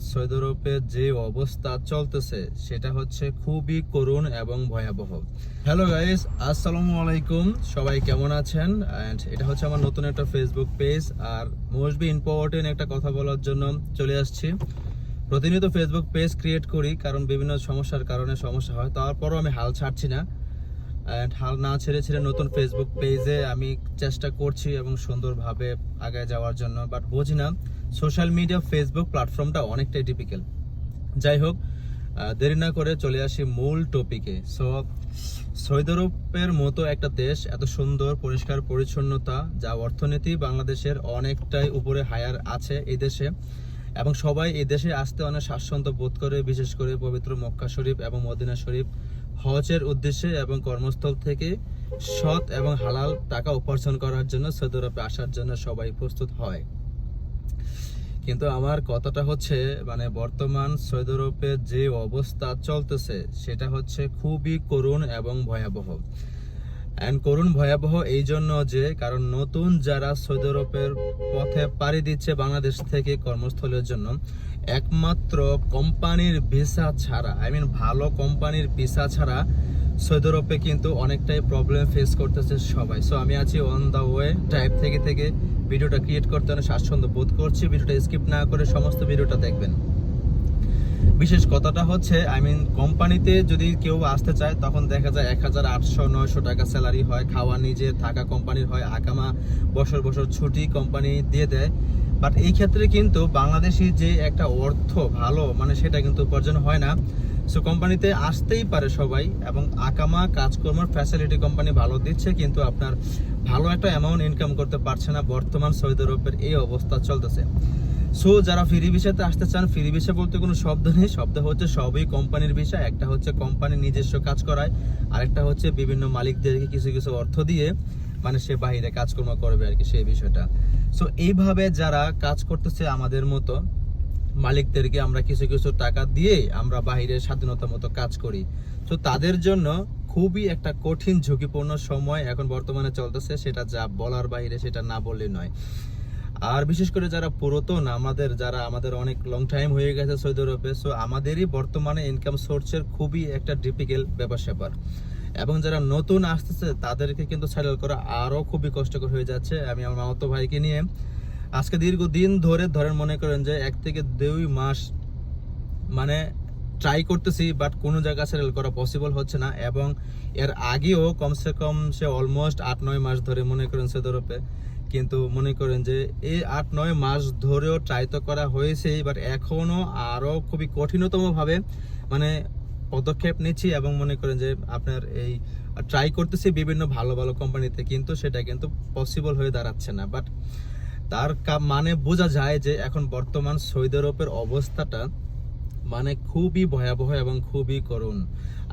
Saudi আরবে যে অবস্থা চলতেছে, সেটা হচ্ছে খুবই করুণ এবং ভয়াবহ। হ্যালো গাইস আসসালামু আলাইকুম। সবাই কেমন আছেন? অ্যান্ড এটা হচ্ছে আমার নতুন একটা ফেসবুক পেজ আর মোস্ট বি ইম্পর্টেন্ট একটা কথা বলার জন্য চলে আসছি। প্রতিনিয়ত ফেসবুক পেজ ক্রিয়েট করি, কারণ বিভিন্ন সমস্যার কারণে সমস্যা হয়। তারপরও আমি হাল ছাড়ছি না। হাল না ছেড়ে ছেড়ে নতুন ফেসবুক পেজে আমি চেষ্টা করছি এবং সুন্দরভাবে আগে যাওয়ার জন্য বাট বুঝি না। সোশ্যাল মিডিয়া ফেসবুক প্ল্যাটফর্মটা অনেকটাই টিপিক্যাল যাই হোক দেরি না করে চলে আসি মূল টপিকে সো সৌদি আরবের মতো একটা দেশ, এত সুন্দর, পরিষ্কার, পরিচ্ছন্নতা, যা অর্থনীতি বাংলাদেশের অনেকটাই উপরে হায়ার আছে এই দেশে। এবং সবাই এই দেশে আসতে অনেক স্বাচ্ছন্দ্য বোধ করে, বিশেষ করে পবিত্র মক্কা শরীফ এবং মদিনা শরীফ। হজের উদ্দেশ্যে এবং কর্মস্থল থেকে সৎ এবং হালাল টাকা উপার্জন করার জন্য সৌদি আরবে আসার জন্য সবাই প্রস্তুত হয়। কিন্তু আমার কথাটা হচ্ছে মানে বর্তমান সৌদি আরবের যে অবস্থা চলতেছে, সেটা হচ্ছে খুবই করুণ এবং ভয়াবহ। অ্যান্ড করুণ ভয়াবহ এই জন্য যে কারণ নতুন যারা সৌদি আরবের পথে পাড়ি দিচ্ছে বাংলাদেশ থেকে কর্মস্থলের জন্য, একমাত্র কোম্পানির ভিসা ছাড়া আই মিন ভালো কোম্পানির ভিসা ছাড়া সৌদি আরবে কিন্তু অনেকটাই প্রবলেম ফেস করতেছে সবাই। সো আমি আছি অন দ্য ওয়ে টাইপ থেকে থেকে ভিডিওটা ক্রিয়েট করতে অনেক স্বাচ্ছন্দ্য বোধ করছি। ভিডিওটা স্কিপ না করে সমস্ত ভিডিওটা দেখবেন। বিশেষ কথাটা হচ্ছে আই মিন কোম্পানিতে যদি কেউ আসতে চায়, তখন দেখা যায় এক হাজার আটশো, নয়শো টাকা স্যালারি হয়, খাওয়া নিজে, থাকা কোম্পানির হয় আকামা বছর বছর ছুটি কোম্পানি দিয়ে দেয়। বাট এই ক্ষেত্রে কিন্তু বাংলাদেশি যে একটা অর্থ ভালো মানে সেটা কিন্তু উপার্জন হয় না। সো কোম্পানিতে আসতেই পারে সবাই এবং আকামা কাজকর্মের ফ্যাসিলিটি কোম্পানি ভালো দিচ্ছে, কিন্তু আপনার ভালো একটা অ্যামাউন্ট ইনকাম করতে পারছে না। বর্তমান সৌদি আরবের এই অবস্থা চলতেছে। সো যারা ফ্রি ভিসাতে আসতে চান, ফ্রি ভিসা বলতে কোনো শব্দ নেই। শব্দ হচ্ছে সবই কোম্পানির ভিসা। একটা হচ্ছে কোম্পানি নিজস্ব কাজ করায়, আরেকটা হচ্ছে বিভিন্ন মালিকদেরকে কিছু কিছু অর্থ দিয়ে মানে সে বাইরে কাজকর্ম করবে আর কি সেই বিষয়টা। সো এইভাবে যারা কাজ করতেছে আমাদের মতো মালিকদেরকে আমরা কিছু কিছু টাকা দিয়ে আমরা বাইরে স্বাধীনতা মতো কাজ করি। তো তাদের জন্য খুবই একটা কঠিন, ঝুঁকিপূর্ণ সময় এখন বর্তমানে চলতেছে, সেটা যা বলার বাইরে, সেটা না বললে নয়। আর বিশেষ করে যারা পুরাতন, আমাদের যারা, আমাদের অনেক লং টাইম হয়ে গেছে সৌদি আরবে সো আমাদেরই বর্তমানে ইনকাম সোর্সের খুবই একটা ডিফিকাল্ট ব্যাপার স্যাপার। এবং যারা নতুন আসতেছে, তাদেরকে কিন্তু স্যাটেল করা আরও খুবই কষ্টকর হয়ে যাচ্ছে। আমি আমার মামাতো ভাইকে নিয়ে আজকে দীর্ঘদিন ধরে ধরেন মনে করেন যে এক থেকে দুই মাস মানে ট্রাই করতেছি বাট কোনো জায়গা সেটেল করা পসিবল হচ্ছে না এবং এর আগেও কমসে কম সে অলমোস্ট আট, নয় মাস ধরে মনে করেন সে আরবে কিন্তু মনে করেন যে এই আট, নয় মাস ধরেও ট্রাই তো করা হয়েছেই বাট এখনও আরও খুবই কঠিনতম ভাবে মানে পদক্ষেপ নিচ্ছি এবং মনে করেন যে আপনার এই ট্রাই করতেছি বিভিন্ন ভালো ভালো কোম্পানিতে কিন্তু সেটা কিন্তু পসিবল হয়ে দাঁড়াচ্ছে না। বাট তার মানে বোঝা যায় যে এখন বর্তমান সৌদি আরবের অবস্থাটা মানে খুবই ভয়াবহ এবং খুবই করুণ।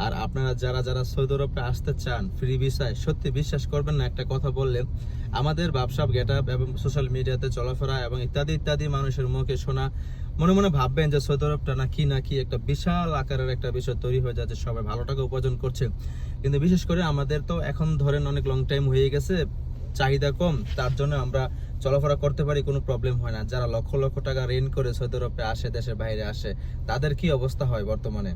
আর আপনারা যারা যারা সৌদি আরবে আসতে চান ফ্রি ভিসায় সত্যি বিশ্বাস করবেন না, একটা কথা বললে, আমাদের ব্যবসা গেট আপ এবং সোশ্যাল মিডিয়াতে চলাফেরা এবং ইত্যাদি ইত্যাদি মানুষের মুখে শোনা, মনে মনে ভাববেন যে সৌদি আরবটা না কি না কি একটা বিশাল আকারের একটা বিষয় তৈরি হয়ে যাচ্ছে, সবাই ভালো টাকা উপার্জন করছে। কিন্তু বিশেষ করে আমাদের তো এখন ধরেন অনেক লং টাইম হয়ে গেছে চাহিদা কম, তার জন্য আমরা চলাফেরা করতে পারি, কোনো প্রবলেম হয় না। যারা লক্ষ লক্ষ টাকা রেন করে সৌদি আরবে আসে, দেশের বাইরে আসে, তাদের কি অবস্থা হয় বর্তমানে?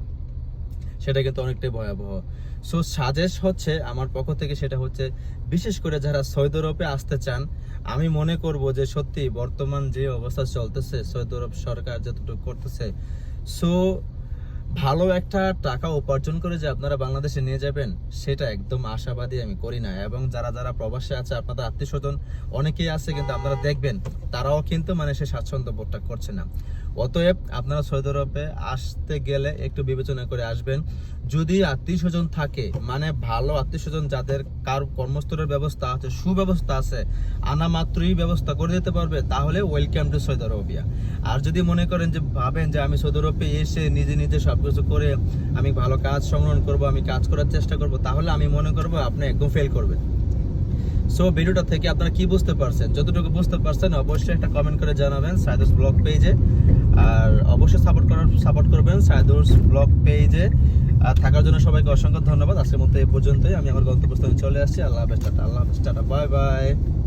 সেটা কিন্তু অনেকটাই ভয়াবহ। সো সাজেস্ট হচ্ছে, আমার পক্ষ থেকে সেটা হচ্ছে, বিশেষ করে যারা সৌদি আরবে আসতে চান, আমি মনে করব যে সত্যি বর্তমান যে অবস্থা চলতেছে, সৌদি আরব সরকার যতটুকু করতেছে সো ভালো একটা টাকা উপার্জন করে যে আপনারা বাংলাদেশে নিয়ে যাবেন, সেটা একদম আশাবাদী আমি করি না। এবং যারা যারা প্রবাসে আছে, আপনাদের আত্মীয় স্বজন, অনেকেই আছে কিন্তু আপনারা দেখবেন, তারাও কিন্তু মানে সে স্বাচ্ছন্দ্য বোধটা করছে না। অতএব আপনারা সৌদি আরবে আসতে গেলে একটু বিবেচনা করে আসবেন। যদি আত্মীয় স্বজন থাকে মানে ভালো আত্মীয় স্বজন যাদের কার কর্মস্থলের ব্যবস্থা আছে, সুব্যবস্থা আছে আনা মাত্রই ব্যবস্থা করে দিতে পারবে, তাহলে ওয়েলকাম টু সৌদি আরবিয়া আর যদি মনে করেন যে, ভাবেন যে আমি সৌদি আরবে এসে নিজে নিজে সবকিছু করে আমি ভালো কাজ সংগ্রহণ করব, আমি কাজ করার চেষ্টা করব, তাহলে আমি মনে করব আপনি একদম ফেল করবেন। সো ভিডিওটা থেকে আপনারা কি বুঝতে পারছেন? যতটুকু বুঝতে পারছেন, অবশ্যই একটা কমেন্ট করে জানাবেন সাইদুস ব্লগ পেজে আর অবশ্যই সাপোর্ট করার সাপোর্ট করবেন সায়দুরস ব্লগ পেজে আর থাকার জন্য সবাইকে অসংখ্য ধন্যবাদ। আজকের মধ্যে এই পর্যন্তই। আমি আমার গন্তব্যস্থানে চলে আসছি। আল্লাহ হাফেজ, টাটা। আল্লাহ হাফেজ, টাটা। Bye bye.